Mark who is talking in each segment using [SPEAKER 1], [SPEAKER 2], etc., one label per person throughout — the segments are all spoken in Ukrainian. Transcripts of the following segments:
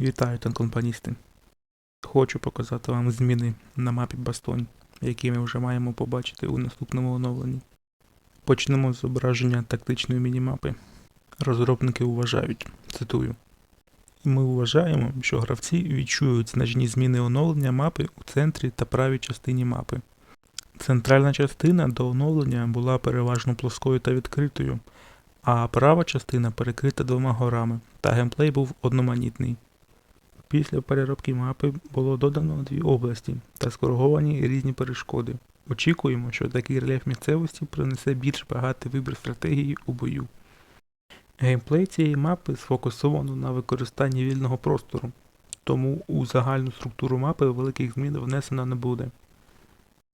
[SPEAKER 1] Вітаю танкомпаністи. Хочу показати вам зміни на мапі Бастон, які ми вже маємо побачити у наступному оновленні. Почнемо з зображення тактичної мінімапи. Розробники вважають, цитую. Ми вважаємо, що гравці відчують значні зміни оновлення мапи у центрі та правій частині мапи. Центральна частина до оновлення була переважно плоскою та відкритою, а права частина перекрита двома горами, та геймплей був одноманітний. Після переробки мапи було додано дві області та скориговані різні перешкоди. Очікуємо, що такий рельєф місцевості принесе більш багатий вибір стратегії у бою. Геймплей цієї мапи сфокусовано на використанні вільного простору, тому у загальну структуру мапи великих змін внесено не буде.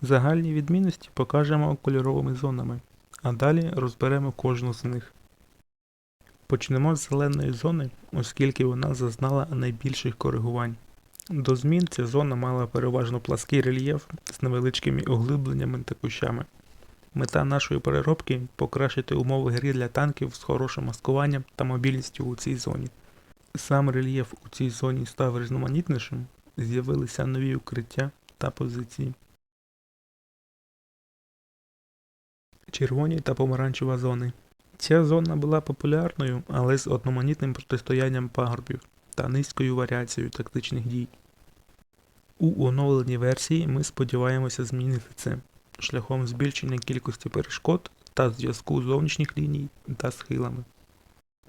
[SPEAKER 1] Загальні відмінності покажемо кольоровими зонами, а далі розберемо кожну з них. Почнемо з зеленої зони, оскільки вона зазнала найбільших коригувань. До змін ця зона мала переважно плаский рельєф з невеличкими оглибленнями та кущами. Мета нашої переробки покращити умови гри для танків з хорошим маскуванням та мобільністю у цій зоні. Сам рельєф у цій зоні став різноманітнішим, з'явилися нові укриття та позиції. Червоні та помаранчева зони. Ця зона була популярною, але з одноманітним протистоянням пагорбів та низькою варіацією тактичних дій. У оновленій версії ми сподіваємося змінити це шляхом збільшення кількості перешкод та зв'язку зовнішніх ліній та схилами.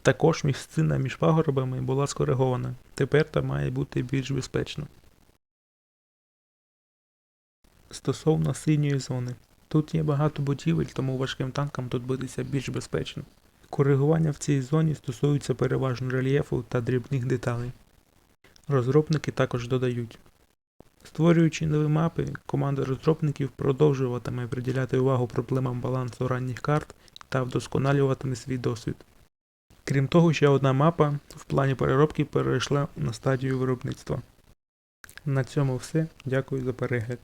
[SPEAKER 1] Також місцина між пагорбами була скоригована, тепер там має бути більш безпечно. Стосовно синьої зони. Тут є багато будівель, тому важким танкам тут битися більш безпечно. Коригування в цій зоні стосуються переважно рельєфу та дрібних деталей. Розробники також додають. Створюючи нові мапи, команда розробників продовжуватиме приділяти увагу проблемам балансу ранніх карт та вдосконалюватиме свій досвід. Крім того, ще одна мапа в плані переробки перейшла на стадію виробництва. На цьому все. Дякую за перегляд.